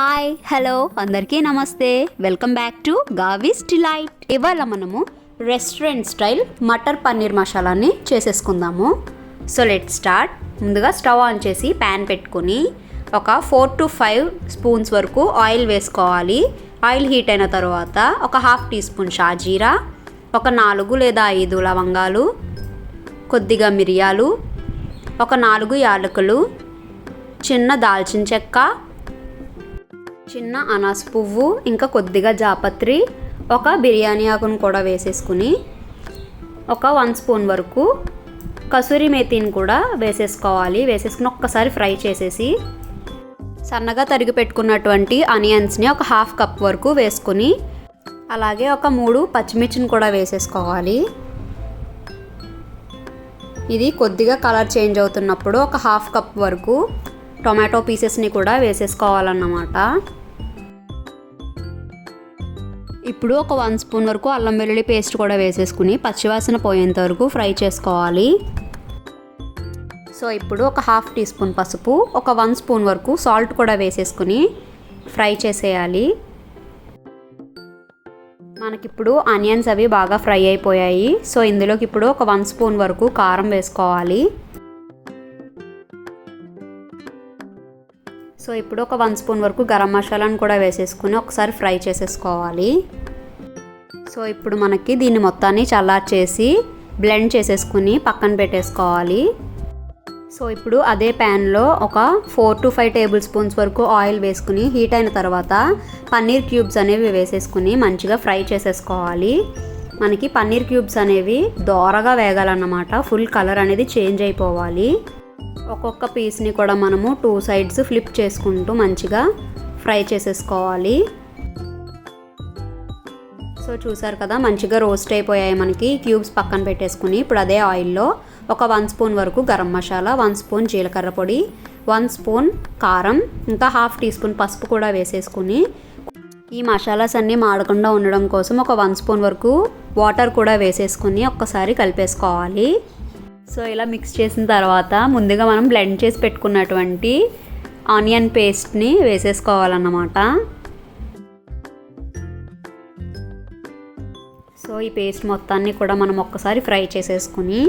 Hi hello అందరికీ నమస్తే. Welcome back to Gavi's delight. ఇవాళ మనము రెస్టారెంట్ స్టైల్ మటర్ పన్నీర్ మసాలాని చేసేసుకుందాము. So let start. ముందుగా స్టవ్ ఆన్ చేసి ప్యాన్ పెట్టుకుని ఒక ఫోర్ టు ఫైవ్ స్పూన్స్ వరకు ఆయిల్ వేసుకోవాలి. ఆయిల్ హీట్ అయిన తర్వాత ఒక హాఫ్ టీ స్పూన్ షాజీరా ఒక నాలుగు లేదా ఐదు లవంగాలు కొద్దిగా మిరియాలు ఒక నాలుగు యాలకులు చిన్న దాల్చిన చెక్క చిన్న అనాస పువ్వు ఇంకా కొద్దిగా జాపత్రి ఒక బిర్యానీ ఆకును కూడా వేసేసుకుని ఒక వన్ స్పూన్ వరకు కసూరి మేతిని కూడా వేసేసుకోవాలి. వేసేసుకుని ఒక్కసారి ఫ్రై చేసేసి సన్నగా తరిగి పెట్టుకున్నటువంటి ఆనియన్స్ని ఒక హాఫ్ కప్ వరకు వేసుకుని అలాగే ఒక మూడు పచ్చిమిర్చిని కూడా వేసేసుకోవాలి. ఇది కొద్దిగా కలర్ చేంజ్ అవుతున్నప్పుడు ఒక హాఫ్ కప్ వరకు టొమాటో పీసెస్ని కూడా వేసేసుకోవాలన్నమాట. ఇప్పుడు ఒక వన్ స్పూన్ వరకు అల్లం వెల్లుల్లి పేస్ట్ కూడా వేసేసుకుని పచ్చివాసన పోయేంత వరకు ఫ్రై చేసుకోవాలి. సో ఇప్పుడు ఒక హాఫ్ టీ స్పూన్ పసుపు ఒక వన్ స్పూన్ వరకు సాల్ట్ కూడా వేసేసుకుని ఫ్రై చేసేయాలి. మనకిప్పుడు ఆనియన్స్ అవి బాగా ఫ్రై అయిపోయాయి. సో ఇందులోకి ఇప్పుడు ఒక వన్ స్పూన్ వరకు కారం వేసుకోవాలి. సో ఇప్పుడు ఒక వన్ స్పూన్ వరకు గరం మసాలాను కూడా వేసేసుకుని ఒకసారి ఫ్రై చేసేసుకోవాలి. సో ఇప్పుడు మనకి దీన్ని మొత్తాన్ని చల్లార్చేసి బ్లెండ్ చేసేసుకుని పక్కన పెట్టేసుకోవాలి. సో ఇప్పుడు అదే ప్యాన్లో ఒక four to five table spoons వరకు ఆయిల్ వేసుకుని హీట్ అయిన తర్వాత పన్నీర్ క్యూబ్స్ అనేవి వేసేసుకుని మంచిగా ఫ్రై చేసేసుకోవాలి. మనకి పన్నీర్ క్యూబ్స్ అనేవి దోరగా వేగాలన్నమాట. ఫుల్ కలర్ అనేది చేంజ్ అయిపోవాలి. ఒక్కొక్క పీస్ని కూడా మనము టూ సైడ్స్ ఫ్లిప్ చేసుకుంటూ మంచిగా ఫ్రై చేసేసుకోవాలి. సో చూసారు కదా మంచిగా రోస్ట్ అయిపోయాయి మనకి. క్యూబ్స్ పక్కన పెట్టేసుకుని ఇప్పుడు అదే ఆయిల్లో ఒక వన్ స్పూన్ వరకు గరం మసాలా వన్ స్పూన్ జీలకర్ర పొడి వన్ స్పూన్ కారం ఇంకా హాఫ్ టీ స్పూన్ పసుపు కూడా వేసేసుకుని ఈ మసాలాస్ అన్నీ మాడకుండా ఉండడం కోసం ఒక వన్ స్పూన్ వరకు వాటర్ కూడా వేసేసుకుని ఒక్కసారి కలిపేసుకోవాలి. సో ఇలా మిక్స్ చేసిన తర్వాత ముందుగా మనం బ్లెండ్ చేసి పెట్టుకున్నటువంటి ఆనియన్ పేస్ట్ని వేసేసుకోవాలన్నమాట. ఈ పేస్ట్ మొత్తాన్ని కూడా మనం ఒక్కసారి ఫ్రై చేసేసుకుని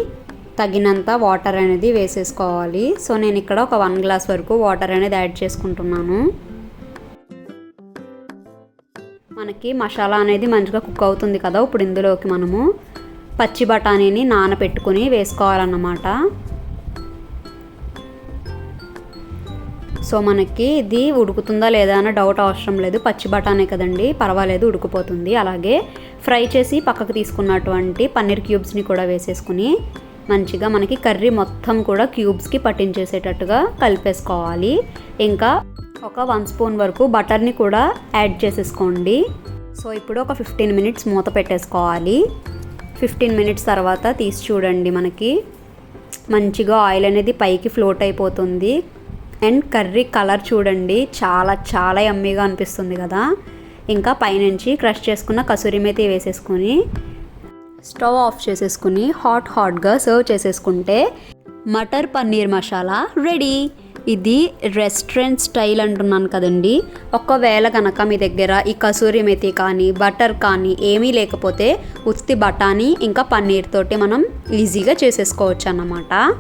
తగినంత వాటర్ అనేది వేసేసుకోవాలి. సో నేను ఇక్కడ ఒక వన్ గ్లాస్ వరకు వాటర్ అనేది యాడ్ చేసుకుంటున్నాను. మనకి మసాలా అనేది మంచిగా కుక్ అవుతుంది కదా ఇప్పుడు ఇందులోకి మనము పచ్చి బఠానీని నానపెట్టుకుని వేసుకోవాలన్నమాట. సో మనకి ఇది ఉడుకుతుందా లేదా అన్న డౌట్ అవసరం లేదు. పచ్చి బఠానే కదండి. పర్వాలేదు ఉడికిపోతుంది. అలాగే ఫ్రై చేసి పక్కకు తీసుకున్నటువంటి పన్నీర్ క్యూబ్స్ని కూడా వేసేసుకుని మంచిగా మనకి కర్రీ మొత్తం కూడా క్యూబ్స్కి పట్టించేసేటట్టుగా కలిపేసుకోవాలి. ఇంకా ఒక వన్ స్పూన్ వరకు బటర్ని కూడా యాడ్ చేసేసుకోండి. సో ఇప్పుడు ఒక ఫిఫ్టీన్ మినిట్స్ మూత పెట్టేసుకోవాలి. ఫిఫ్టీన్ మినిట్స్ తర్వాత తీసి చూడండి మనకి. మంచిగా ఆయిల్ అనేది పైకి ఫ్లోట్ అయిపోతుంది. అండ్ కర్రీ కలర్ చూడండి. చాలా చాలా యమ్మీగా అనిపిస్తుంది కదా. ఇంకా పైనుంచి క్రష్ చేసుకున్న కసూరి మేతి వేసేసుకొని స్టవ్ ఆఫ్ చేసేసుకుని హాట్ హాట్గా సర్వ్ చేసేసుకుంటే మటర్ పన్నీర్ మసాలా రెడీ. ఇది రెస్టారెంట్ స్టైల్ అంటున్నాను కదండి. ఒకవేళ కనుక మీ దగ్గర ఈ కసూరి మెతి కానీ బటర్ కానీ ఏమీ లేకపోతే ఉత్తి బఠానీ ఇంకా పన్నీర్ తోటి మనం ఈజీగా చేసేసుకోవచ్చు అన్నమాట.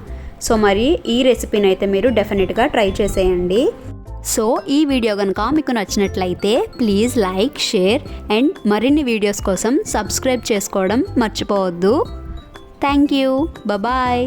సో మరి ఈ రెసిపీని అయితే మీరు డెఫినెట్గా ట్రై చేసేయండి. సో ఈ వీడియో కనుక మీకు నచ్చినట్లయితే ప్లీజ్ లైక్ షేర్ అండ్ మరిన్ని వీడియోస్ కోసం సబ్స్క్రైబ్ చేసుకోవడం మర్చిపోవద్దు. Thank you bye